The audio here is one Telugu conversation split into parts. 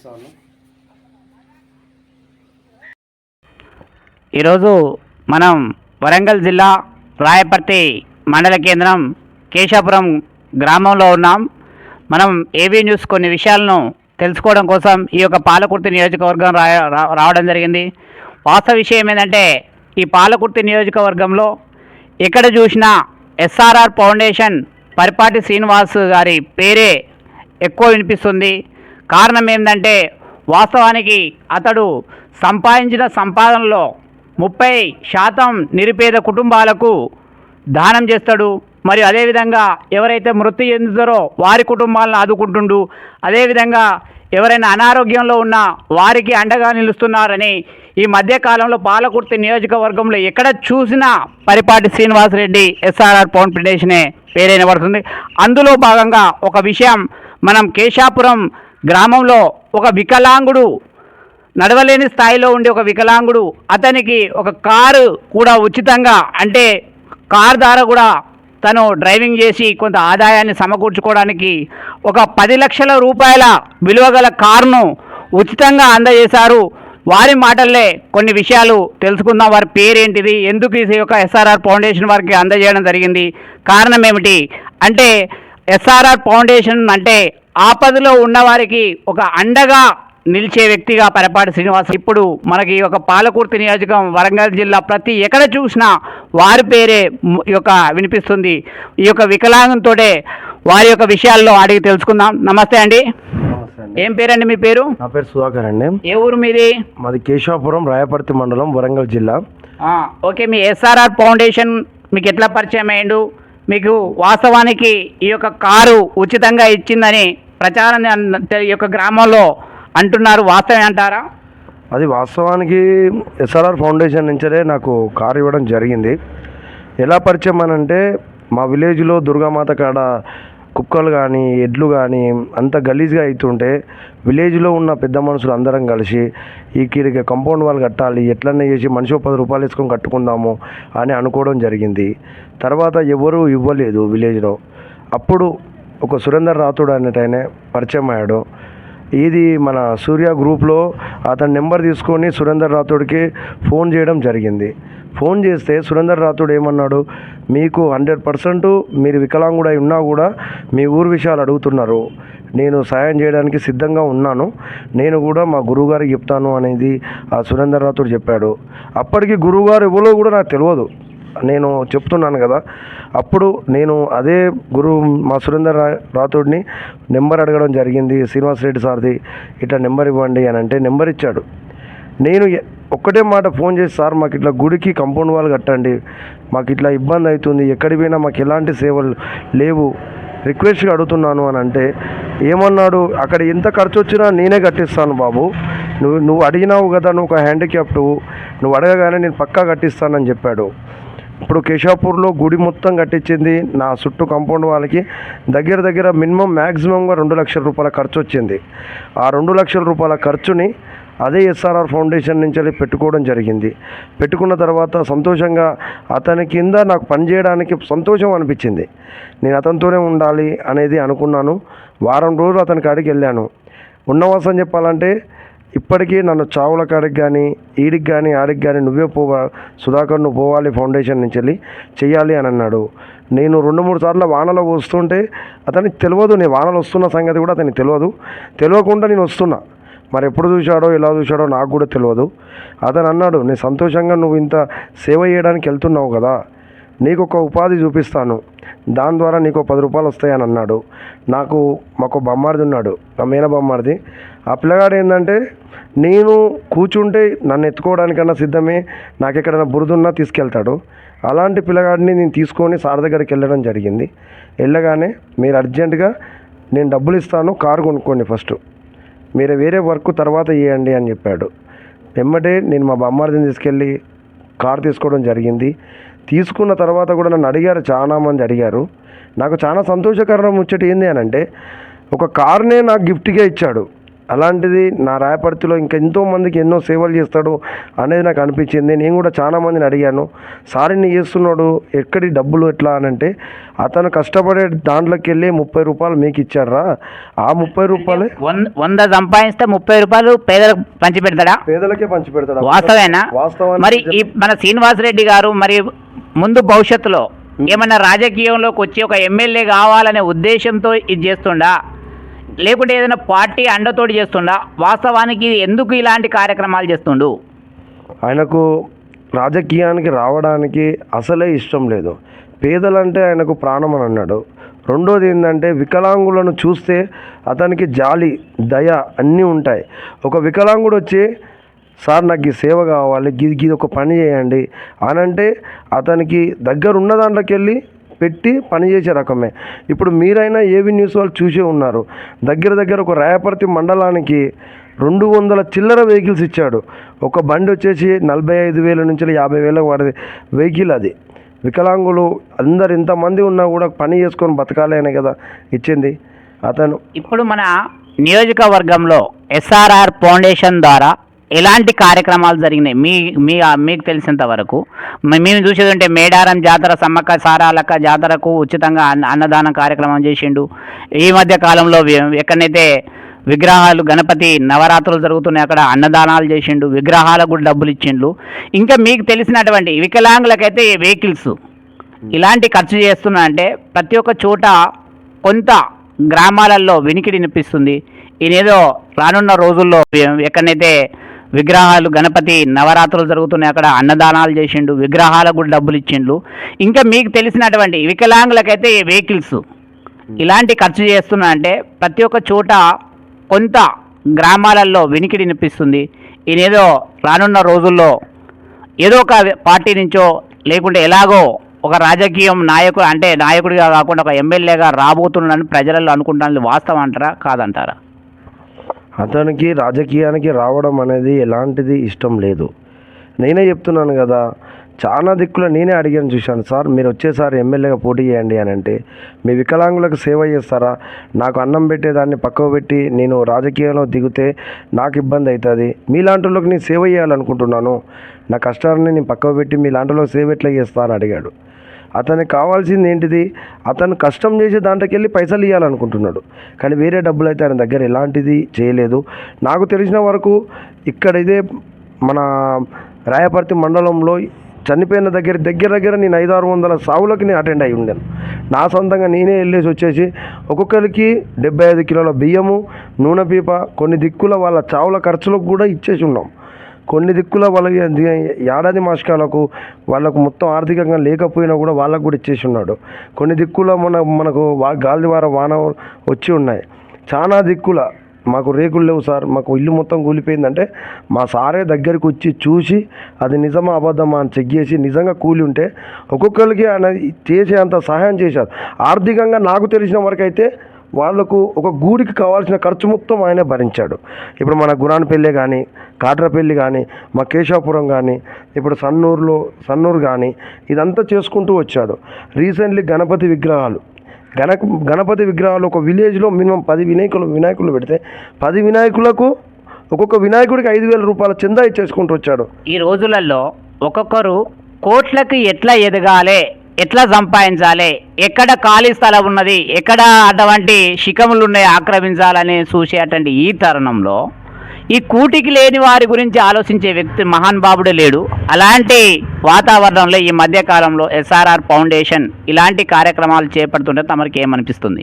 ఇస్తాను ఈరోజు మనం వరంగల్ జిల్లా రాయపర్తి మండల కేంద్రం కేశాపురం గ్రామంలో ఉన్నాం. మనం ఏబీ న్యూస్ కొన్ని విషయాలను తెలుసుకోవడం కోసం ఈ యొక్క పాలకుర్తి నియోజకవర్గం రా రా- రావడం జరిగింది. వాస్తవ విషయం ఏంటంటే ఈ పాలకుర్తి నియోజకవర్గంలో ఎక్కడ చూసినా ఎస్ఆర్ఆర్ ఫౌండేషన్ పరిపాటి శ్రీనివాస్ గారి పేరే ఎక్కువ వినిపిస్తుంది. కారణం ఏంటంటే వాస్తవానికి అతడు సంపాదించిన సంపాదనలో ముప్పై శాతం నిరుపేద కుటుంబాలకు దానం చేస్తాడు. మరియు అదేవిధంగా ఎవరైతే మృతి చెందుతారో వారి కుటుంబాలను ఆదుకుంటుండు. అదేవిధంగా ఎవరైనా అనారోగ్యంలో ఉన్న వారికి అండగా నిలుస్తున్నారని ఈ మధ్యకాలంలో పాలకుర్తి నియోజకవర్గంలో ఎక్కడ చూసినా పరిపాటి శ్రీనివాసరెడ్డి ఎస్ఆర్ఆర్ ఫౌండేషనే పేరైన పడుతుంది అందులో భాగంగా ఒక విషయం మనం కేశాపురం గ్రామంలో ఒక వికలాంగుడు నడవలేని స్థాయిలో ఉండే ఒక వికలాంగుడు అతనికి ఒక కారు కూడా ఉచితంగా అంటే కార్ ద్వారా కూడా తను డ్రైవింగ్ చేసి కొంత ఆదాయాన్ని సమకూర్చుకోవడానికి ఒక పది లక్షల రూపాయల విలువ గల కారును ఉచితంగా అందజేశారు. వారి మాటల్లే కొన్ని విషయాలు తెలుసుకుందాం. వారి పేరేంటిది? ఎందుకు ఈ యొక్క ఎస్ఆర్ఆర్ ఫౌండేషన్ వారికి అందజేయడం జరిగింది? కారణం ఏమిటి? అంటే ఎస్ఆర్ఆర్ ఫౌండేషన్ అంటే ఆపదలో ఉన్నవారికి ఒక అండగా నిలిచే వ్యక్తిగా పరపాటి శ్రీనివాస్ ఇప్పుడు మనకి ఈ యొక్క పాలకుర్తి నియోజకం వరంగల్ జిల్లా ప్రతి ఎక్కడ చూసినా వారి పేరే యొక్క వినిపిస్తుంది. ఈ యొక్క వికలాంగంతోటే వారి యొక్క విషయాల్లో అడిగి తెలుసుకుందాం. నమస్తే అండి. ఏం పేరండి మీ పేరు? నా పేరు సుధాకర్ అండి. ఏ ఊరు మీది? మాది కేశవాపురం రాయపర్తి మండలం వరంగల్ జిల్లా. ఓకే. మీ ఎస్ఆర్ఆర్ ఫౌండేషన్ మీకు ఎట్లా పరిచయం అయ్యిండు? మీకు వాస్తవానికి ఈ యొక్క కారు ఉచితంగా ఇచ్చిందని ప్రచారం యొక్క గ్రామంలో అంటున్నారు వాస్తవం అంటారా? అది వాస్తవానికి ఎస్ఆర్ఆర్ ఫౌండేషన్ నుంచే నాకు కారు ఇవ్వడం జరిగింది. ఎలా పరిచయం అని అంటే మా విలేజ్లో దుర్గామాత కాడ కుక్కలు కానీ ఎడ్లు కానీ అంత గలీజ్గా అవుతుంటే విలేజ్లో ఉన్న పెద్ద మనుషులు అందరం కలిసి ఈ కీడికి కంపౌండ్ వాళ్ళు కట్టాలి ఎట్లన్నా చేసి మనిషి ఒక పది రూపాయలు వేసుకొని కట్టుకుందాము అని అనుకోవడం జరిగింది. తర్వాత ఎవరూ ఇవ్వలేదు విలేజ్లో. అప్పుడు ఒక సురేందర్ రాథోడ్ అనేటైన పరిచయం అయ్యాడు. ఇది మన సూర్య గ్రూప్లో అతని నెంబర్ తీసుకొని సురేందర్ రాథోడ్కి ఫోన్ చేయడం జరిగింది. ఫోన్ చేస్తే సురేందర్ రాథోడ్ ఏమన్నాడు మీకు హండ్రెడ్ పర్సెంట్ మీరు వికలాంగుడై ఉన్నా కూడా మీ ఊరు విషయాలు అడుగుతున్నారు. నేను సాయం చేయడానికి సిద్ధంగా ఉన్నాను. నేను కూడా మా గురువుగారికి చెప్తాను అనేది ఆ సురేందర్ రాథోడ్ చెప్పాడు. అప్పటికి గురువుగారు ఎవరో కూడా నాకు తెలియదు. నేను చెప్తున్నాను కదా అప్పుడు నేను అదే గురువు మా సురేందర్ రా రాథోడ్ని నెంబర్ అడగడం జరిగింది శ్రీనివాస్ రెడ్డి సార్ది ఇట్లా నెంబర్ ఇవ్వండి అని అంటే నెంబర్ ఇచ్చాడు. నేను ఒక్కటే మాట ఫోన్ చేసి సార్ మాకు ఇట్లా గుడికి కంపౌండ్ వాళ్ళు కట్టండి మాకు ఇట్లా ఇబ్బంది అవుతుంది ఎక్కడికి పోయినా మాకు ఎలాంటి సేవలు లేవు రిక్వెస్ట్గా అడుగుతున్నాను అని అంటే ఏమన్నాడు? అక్కడ ఎంత ఖర్చు వచ్చినా నేనే కట్టిస్తాను బాబు. నువ్వు నువ్వు అడిగినావు కదా నువ్వు ఒక హ్యాండిక్యాప్ట్ నువ్వు అడగగానే నేను పక్కా కట్టిస్తానని చెప్పాడు. ఇప్పుడు కేశాపూర్లో గుడి మొత్తం కట్టించింది. నా చుట్టూ కాంపౌండ్ వాళ్ళకి దగ్గర దగ్గర మినిమం మ్యాక్సిమంగా రెండు లక్షల రూపాయల ఖర్చు వచ్చింది. ఆ రెండు లక్షల రూపాయల ఖర్చుని అదే ఎస్ఆర్ఆర్ ఫౌండేషన్ నుంచి పెట్టుకోవడం జరిగింది. పెట్టుకున్న తర్వాత సంతోషంగా అతని కింద నాకు పనిచేయడానికి సంతోషం అనిపించింది. నేను అతనితోనే ఉండాలి అనేది అనుకున్నాను. వారం రోజులు అతని కాడికి వెళ్ళాను. ఉన్నవాసం చెప్పాలంటే ఇప్పటికీ నన్ను చావుల కాడికి కానీ ఈడికి కానీ ఆడికి కానీ నువ్వే పోవా సుధాకర్ నువ్వు పోవాలి ఫౌండేషన్ నుంచి వెళ్ళి చెయ్యాలి అని అన్నాడు. నేను రెండు మూడు సార్లు వానలో వస్తుంటే అతనికి తెలియదు నేను వానలు వస్తున్న సంగతి కూడా అతనికి తెలియదు. తెలియకుండా నేను వస్తున్నా. మరి ఎప్పుడు చూశాడో ఎలా చూశాడో నాకు కూడా తెలియదు. అతను అన్నాడు నేను సంతోషంగా నువ్వు ఇంత సేవ చేయడానికి వెళ్తున్నావు కదా నీకు ఒక ఉపాధి చూపిస్తాను. దాని ద్వారా నీకు ఒక పది రూపాయలు వస్తాయని అన్నాడు. నాకు మాకు బొమ్మారిది ఉన్నాడు. నా మేన బొమ్మారిది. ఆ పిల్లగాడు ఏంటంటే నేను కూర్చుంటే నన్ను ఎత్తుకోవడానికన్నా సిద్ధమే. నాకు ఎక్కడైనా బురదున్నా తీసుకెళ్తాడు. అలాంటి పిల్లగాడిని నేను తీసుకొని సార్ దగ్గరికి వెళ్ళడం జరిగింది. వెళ్ళగానే మీరు అర్జెంటుగా నేను డబ్బులు ఇస్తాను. కారు కొనుక్కోండి ఫస్ట్. మీరు వేరే వర్క్ తర్వాత చేయండి అని చెప్పాడు. వెంబడే నేను మా బొమ్మారిదిని తీసుకెళ్ళి కార్ తీసుకోవడం జరిగింది. తీసుకున్న తర్వాత కూడా నన్ను అడిగారు చాలా మంది అడిగారు. నాకు చాలా సంతోషకరం ముచ్చట ఏంది అని అంటే ఒక కార్నే నాకు గిఫ్ట్గా ఇచ్చాడు. అలాంటిది నా రాయపర్తిలో ఇంకా ఎంతో మందికి ఎన్నో సేవలు చేస్తాడు అనేది నాకు అనిపించింది. నేను కూడా చాలా మందిని అడిగాను. సార్ ఇన్ని చేస్తున్నాడు ఎక్కడి డబ్బులు ఎట్లా? అని అంటే అతను కష్టపడే దాంట్లోకి వెళ్ళి ముప్పై రూపాయలు మీకు ఇచ్చారా ఆ ముప్పై రూపాయలే వంద సంపాదిస్తే ముప్పై రూపాయలు పేదలకు పంచి పెడతాడా పేదలకే పంచి పెడతాడు వాస్తవేనా? వాస్తవానికి మరి ఈ మన శ్రీనివాసరెడ్డి గారు మరి ముందు భవిష్యత్తులో ఏమన్నా రాజకీయంలోకి వచ్చి ఒక ఎమ్మెల్యే కావాలనే ఉద్దేశంతో ఇది చేస్తుండా? లేకుంటే ఏదైనా పార్టీ అండతోటి చేస్తుండా? వాస్తవానికి ఎందుకు ఇలాంటి కార్యక్రమాలు చేస్తుండు? ఆయనకు రాజకీయానికి రావడానికి అసలే ఇష్టం లేదు. పేదలంటే ఆయనకు ప్రాణం అని అన్నాడు. రెండోది ఏంటంటే వికలాంగులను చూస్తే అతనికి జాలి దయ అన్నీ ఉంటాయి. ఒక వికలాంగుడు వచ్చి సార్ నాకు ఈ సేవ కావాలి గిది గిది ఒక పని చేయండి అని అంటే అతనికి దగ్గర ఉన్న దాంట్లోకి వెళ్ళి పెట్టి పనిచేసే రకమే. ఇప్పుడు మీరైనా ఏవి న్యూస్ వాళ్ళు చూసే ఉన్నారు. దగ్గర దగ్గర ఒక రాయపర్తి మండలానికి రెండు వందల చిల్లర వెహికల్స్ ఇచ్చాడు. ఒక బండి వచ్చేసి నలభై ఐదు వేల నుంచి యాభై వేలకు పడేది. వెహికల్ అది. వికలాంగులు అందరు ఇంతమంది ఉన్నా కూడా పని చేసుకొని బతకాలేనే కదా ఇచ్చింది. అతను ఇప్పుడు మన నియోజకవర్గంలో ఎస్ఆర్ఆర్ ఫౌండేషన్ ద్వారా ఎలాంటి కార్యక్రమాలు జరిగినాయి. మీ మీ మీకు తెలిసినంత వరకు. మేము చూసేది ఉంటే మేడారం జాతర సమ్మక్క సారాలక్క జాతరకు ఉచితంగా అన్న కార్యక్రమం చేసిండు. ఈ మధ్య కాలంలో ఎక్కడైతే విగ్రహాలు గణపతి నవరాత్రులు జరుగుతున్నాయి అక్కడ అన్నదానాలు చేసిండు విగ్రహాలకు కూడా డబ్బులు ఇచ్చిండు. ఇంకా మీకు తెలిసినటువంటి వికలాంగులకైతే వెహికల్స్ ఇలాంటి ఖర్చు చేస్తున్నా అంటే ప్రతి ఒక్క చోట కొంత గ్రామాలలో వినికిడి వినిపిస్తుంది. ఈయనేదో రానున్న రోజుల్లో ఎక్కడైతే విగ్రహాలు గణపతి నవరాత్రులు జరుగుతున్నాయి అక్కడ అన్నదానాలు చేసిండు విగ్రహాలకు కూడా డబ్బులు ఇచ్చిండు. ఇంకా మీకు తెలిసినటువంటి వికలాంగులకైతే వెహికల్స్ ఇలాంటి ఖర్చు చేస్తున్నా అంటే ప్రతి ఒక్క చోట కొంత గ్రామాలలో వినికిడి వినిపిస్తుంది. ఈయనేదో రానున్న రోజుల్లో ఏదో ఒక పార్టీ నుంచో లేకుంటే ఎలాగో ఒక రాజకీయం నాయకుడు అంటే నాయకుడిగా కాకుండా ఒక ఎమ్మెల్యేగా రాబోతున్నాడని ప్రజలలో అనుకుంటాను వాస్తవం అంటారా? కాదంటారా? అతనికి రాజకీయానికి రావడం అనేది ఎలాంటిది ఇష్టం లేదు. నేనే చెప్తున్నాను కదా చాలా దిక్కులో నేనే అడిగాను చూశాను. సార్ మీరు వచ్చేసారి ఎమ్మెల్యేగా పోటీ చేయండి అని అంటే మీ వికలాంగులకు సేవ చేస్తారా? నాకు అన్నం పెట్టేదాన్ని పక్కకు పెట్టి నేను రాజకీయంలో దిగితే నాకు ఇబ్బంది అవుతుంది. మీలాంటి వాళ్ళకి నేను సేవ చేయాలనుకుంటున్నాను. నా కష్టాన్ని నేను పక్కకు పెట్టి మీలాంటి వాళ్ళకి సేవ ఎట్లా చేస్తా అని అడిగాడు. అతనికి కావాల్సింది ఏంటిది? అతను కష్టం చేసి దాంట్లోకి వెళ్ళి పైసలు ఇవ్వాలనుకుంటున్నాడు కానీ వేరే డబ్బులు అయితే ఆయన దగ్గర ఎలాంటిది చేయలేదు. నాకు తెలిసిన వరకు ఇక్కడ ఇదే మన రాయపర్తి మండలంలో చనిపోయిన దగ్గర దగ్గర దగ్గర నేను ఐదు ఆరు వందల సావులకి నేను అటెండ్ అయి ఉండాను. నా సొంతంగా నేనే వెళ్ళేసి వచ్చేసి ఒక్కొక్కరికి డెబ్బై ఐదు కిలోల బియ్యము నూనె పీప కొన్ని దిక్కుల వాళ్ళ చావుల ఖర్చులకు కూడా ఇచ్చేసి ఉన్నాం. కొన్ని దిక్కుల వాళ్ళకి ఏడాది మాసకాలకు వాళ్ళకు మొత్తం ఆర్థికంగా లేకపోయినా కూడా వాళ్ళకు కూడా ఇచ్చేసి ఉన్నాడు. కొన్ని దిక్కుల మన మనకు వా గాలి ద్వారా వాన వచ్చి ఉన్నాయి. చాలా దిక్కుల మాకు రేకులు లేవు సార్. మాకు ఇల్లు మొత్తం కూలిపోయిందంటే మా సారే దగ్గరికి వచ్చి చూసి అది నిజమా అబద్ధమా అని చెక్ చేసి నిజంగా కూలి ఉంటే ఒక్కొక్కరికి ఆయన చేసేంత సహాయం చేశారు. ఆర్థికంగా నాకు తెలిసిన వరకు అయితే వాళ్ళకు ఒక గూడికి కావాల్సిన ఖర్చు మొత్తం ఆయనే భరించాడు. ఇప్పుడు మన గురాన్పల్లి కానీ కాట్రపల్లి కానీ మా కేశాపురం కానీ ఇప్పుడు సన్నూరులో సన్నూరు కానీ ఇదంతా చేసుకుంటూ వచ్చాడు. రీసెంట్లీ గణపతి విగ్రహాలు. గణ గణపతి విగ్రహాలు ఒక విలేజ్లో మినిమం పది వినాయకులు వినాయకులు పెడితే పది వినాయకులకు ఒక్కొక్క వినాయకుడికి ఐదు వేల రూపాయల చందా ఇచ్చేసుకుంటూ వచ్చాడు. ఈ రోజులలో ఒక్కొక్కరు కోట్లకి ఎట్లా ఎదగాలి? ఎట్లా సంపాదించాలి? ఎక్కడ ఖాళీ స్థలం ఉన్నది? ఎక్కడ అటువంటి శిఖములు ఉన్నాయి ఆక్రమించాలని చూసేటువంటి ఈ తరుణంలో ఈ కూటికి లేని వారి గురించి ఆలోచించే వ్యక్తి మహాన్ బాబుడే లేడు. అలాంటి వాతావరణంలో ఈ మధ్యకాలంలో ఎస్ఆర్ఆర్ ఫౌండేషన్ ఇలాంటి కార్యక్రమాలు చేపడుతుంటే తమరికి ఏమనిపిస్తుంది?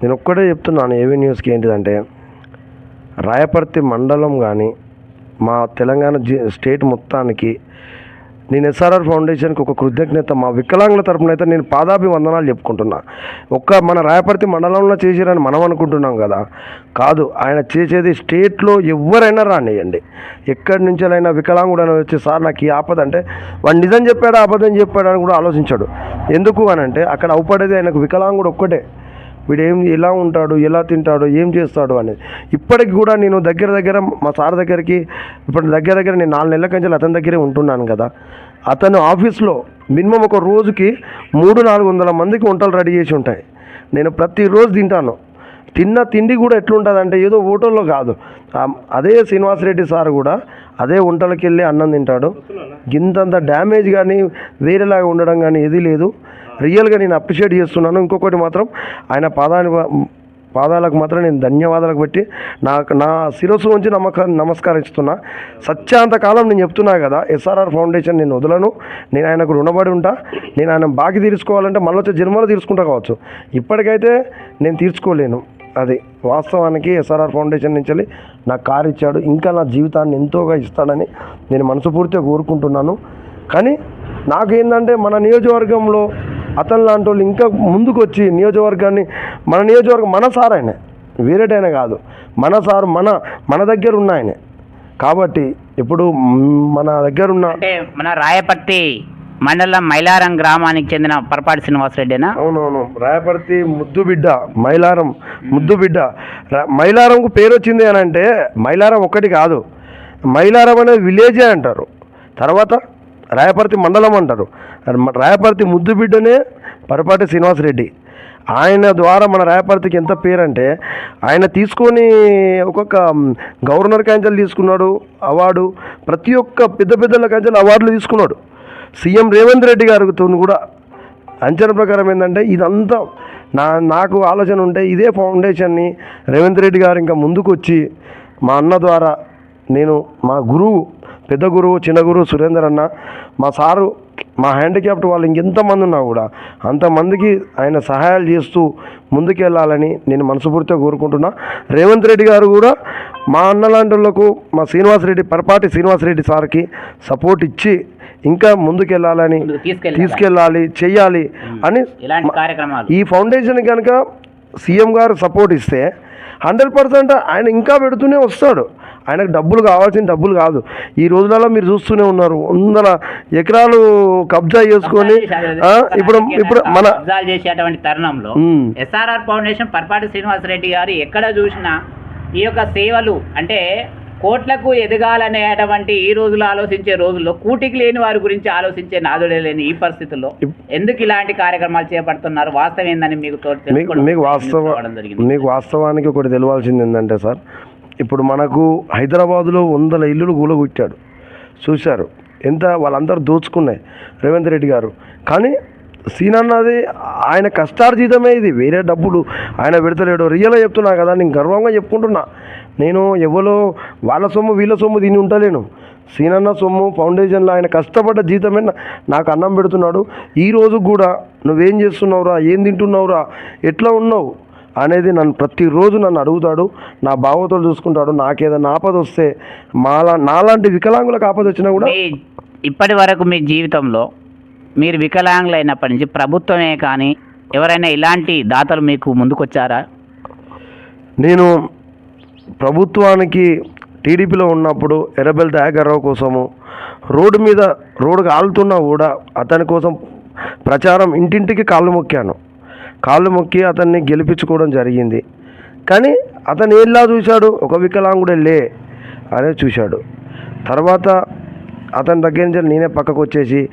నేను ఒక్కటే చెప్తున్నాను ఏవీ న్యూస్కి ఏంటిదంటే రాయపర్తి మండలం కానీ మా తెలంగాణ జి స్టేట్ మొత్తానికి నేను ఎస్ఆర్ఆర్ ఫౌండేషన్కి ఒక కృతజ్ఞత మా వికలాంగుల తరపున అయితే నేను పాదాభివందనాలు చెప్పుకుంటున్నా. ఒక్క మన రాయపర్తి మండలంలో చేసిరని మనం అనుకుంటున్నాం కదా? కాదు ఆయన చేసేది స్టేట్లో ఎవరైనా రానియండి ఎక్కడి నుంచెలైనా వికలాంగుడు అని వచ్చి సార్ నాకు ఈ ఆపద అంటే వాడు నిజం చెప్పాడా అబద్ధం చెప్పాడా అని కూడా ఆలోచించాడు. ఎందుకు అని అంటే అక్కడ అవుపడేది ఆయనకు వికలాంగుడు ఒక్కటే. వీడేం ఎలా ఉంటాడు ఎలా తింటాడు ఏం చేస్తాడు అనేది. ఇప్పటికి కూడా నేను దగ్గర దగ్గర మా సార్ దగ్గరికి ఇప్పుడు దగ్గర దగ్గర నేను నాలుగు నెలల కంచెలు అతని దగ్గరే ఉంటున్నాను కదా. అతను ఆఫీస్లో మినిమం ఒక రోజుకి మూడు నాలుగు వందల మందికి వంటలు రెడీ చేసి ఉంటాయి. నేను ప్రతిరోజు తింటాను. తిన్న తిండి కూడా ఎట్లుంటుంది అంటే ఏదో హోటల్లో కాదు. అదే శ్రీనివాసరెడ్డి సార్ కూడా అదే వంటలకి వెళ్ళి అన్నం తింటాడు. ఇంతంత డ్యామేజ్ కానీ వేరేలాగా ఉండడం కానీ ఏది లేదు. రియల్గా నేను అప్రిషియేట్ చేస్తున్నాను. ఇంకొకటి మాత్రం ఆయన పాదాన్ని పాదాలకు మాత్రం నేను ధన్యవాదాలకు పెట్టి నాకు నా శిరస్సు నుంచి నమ్మక నమస్కరిస్తున్నా. సత్యాంత కాలం నేను చెప్తున్నా కదా ఎస్ఆర్ఆర్ ఫౌండేషన్ నేను వదలను. నేను ఆయనకు రుణపడి ఉంటా. నేను ఆయన బాకీ తీర్చుకోవాలంటే మళ్ళీ వచ్చే జన్మలో తీర్చుకుంటా కావచ్చు. ఇప్పటికైతే నేను తీర్చుకోలేను. అది వాస్తవానికి ఎస్ఆర్ఆర్ ఫౌండేషన్ నుంచి వెళ్ళి నాకు కారు ఇచ్చాడు. ఇంకా నా జీవితాన్ని ఎంతోగా ఇస్తాడని నేను మనసుపూర్తిగా కోరుకుంటున్నాను. కానీ నాకేంటంటే మన నియోజకవర్గంలో అతను లాంటి వాళ్ళు ఇంకా ముందుకు వచ్చి నియోజకవర్గాన్ని మన నియోజకవర్గం మన సార్ ఆయన. వేరేటైనా కాదు. మన సార్ మన మన దగ్గర ఉన్న ఆయన. కాబట్టి ఇప్పుడు మన దగ్గర ఉన్న అంటే మన రాయపర్తి మండలం మైలారం గ్రామానికి చెందిన పరపాటి శ్రీనివాసరెడ్డినా? అవునవును. రాయపర్తి ముద్దు బిడ్డ మైలారం ముద్దు బిడ్డ. రా- మైలారంకు పేరు వచ్చింది అని అంటే మైలారం ఒక్కటి కాదు. మైలారం అనేది విలేజే అంటారు. తర్వాత రాయపర్తి మండలం అంటారు. రాయపర్తి ముద్దు బిడ్డనే పరపాటి శ్రీనివాసరెడ్డి ఆయన ద్వారా మన రాయపర్తికి ఎంత పేరంటే ఆయన తీసుకొని ఒక్కొక్క గవర్నర్ కాంచెలు తీసుకున్నాడు అవార్డు ప్రతి ఒక్క పెద్ద పెద్దల కాంచెలు అవార్డులు తీసుకున్నాడు. సీఎం రేవంత్ రెడ్డి గారితో కూడా అంచనా ప్రకారం ఏంటంటే ఇదంతా నా నాకు ఆలోచన ఉంటే ఇదే ఫౌండేషన్ని రేవంత్ రెడ్డి గారు ఇంకా ముందుకు వచ్చి మా అన్న ద్వారా నేను మా గురువు పెద్ద గురువు చిన్న గురువు సురేందర్ అన్న మా సారు మా హ్యాండిక్యాప్ట్ వాళ్ళు ఇంకెంతమంది ఉన్నా కూడా అంతమందికి ఆయన సహాయాలు చేస్తూ ముందుకెళ్ళాలని నేను మనస్ఫూర్తిగా కోరుకుంటున్నా. రేవంత్ రెడ్డి గారు కూడా మా అన్న లాంటి వాళ్ళకు మా శ్రీనివాసరెడ్డి పరపాటి శ్రీనివాసరెడ్డి సార్కి సపోర్ట్ ఇచ్చి ఇంకా ముందుకెళ్ళాలని ముందుకు తీసుకెళ్ళాలి. చెయ్యాలి అని ఈ ఫౌండేషన్ కనుక సీఎం గారు సపోర్ట్ ఇస్తే హండ్రెడ్ పర్సెంట్ ఆయన ఇంకా పెడుతూనే వస్తాడు. ఆయనకు డబ్బులు కావాల్సిన డబ్బులు కాదు ఈ రోజులలో మీరు చూస్తూనే ఉన్నారు వందల ఎకరాలు కబ్జా చేసుకొని ఇప్పుడు ఇప్పుడు మన చేసేటువంటి తరుణంలో. ఎస్ఆర్ఆర్ ఫౌండేషన్ పరపాటి శ్రీనివాసరెడ్డి గారు ఎక్కడ చూసినా ఈ యొక్క సేవలు అంటే కోట్లకు ఎదగాలనేటువంటి ఈ రోజులు ఆలోచించే రోజుల్లో కూటికి లేని వారి గురించి ఆలోచించే నాదుడే లేని ఈ పరిస్థితుల్లో ఎందుకు ఇలాంటి కార్యక్రమాలు చేపడుతున్నారు వాస్తవం ఏందని మీకు మీకు వాస్తవ. మీకు వాస్తవానికి ఒకటి తెలియాల్సింది ఏంటంటే సార్ ఇప్పుడు మనకు హైదరాబాదులో వందల ఇల్లులు కూలగొట్టాడు. చూశారు. ఎంత వాళ్ళందరూ దోచుకున్నాయి. రేవంత్ రెడ్డి గారు. కానీ సీన్ అన్నది ఆయన కష్టార్జితమే ఇది. వేరే డబ్బులు ఆయన పెడతలేడు. రియల్గా చెప్తున్నా కదా నేను గర్వంగా చెప్పుకుంటున్నా. నేను ఎవరో వాళ్ళ సొమ్ము వీళ్ళ సొమ్ము దీన్ని ఉంటలేను. సీనన్న సొమ్ము ఫౌండేషన్లో ఆయన కష్టపడ్డ జీతమే నాకు అన్నం పెడుతున్నాడు. ఈ రోజు కూడా నువ్వేం చేస్తున్నావురా? ఏం తింటున్నావురా? ఎట్లా ఉన్నావు? అనేది నన్ను ప్రతిరోజు నన్ను అడుగుతాడు నా భావతలు చూసుకుంటాడు నాకేదైనా ఆపద వస్తే మాలా నాలాంటి వికలాంగులకు ఆపద వచ్చినా కూడా ఇప్పటి వరకు మీ జీవితంలో మీరు వికలాంగులు అయినప్పటి నుంచి ప్రభుత్వమే కానీ ఎవరైనా ఇలాంటి దాతలు మీకు ముందుకొచ్చారా? నేను ప్రభుత్వానికి టీడీపీలో ఉన్నప్పుడు ఎర్రబెల్ దయాకర్రావు కోసము రోడ్డు మీద రోడ్డు కాలుతున్నా కూడా అతని కోసం ప్రచారం ఇంటింటికి కాళ్ళు మొక్కాను. కాళ్ళు మొక్కి అతన్ని గెలిపించుకోవడం జరిగింది. కానీ అతను ఏలా చూశాడు? ఒక వికలాంగుడే లే అనే చూశాడు. తర్వాత అతని దగ్గర నుంచి నేనే పక్కకు వచ్చేసి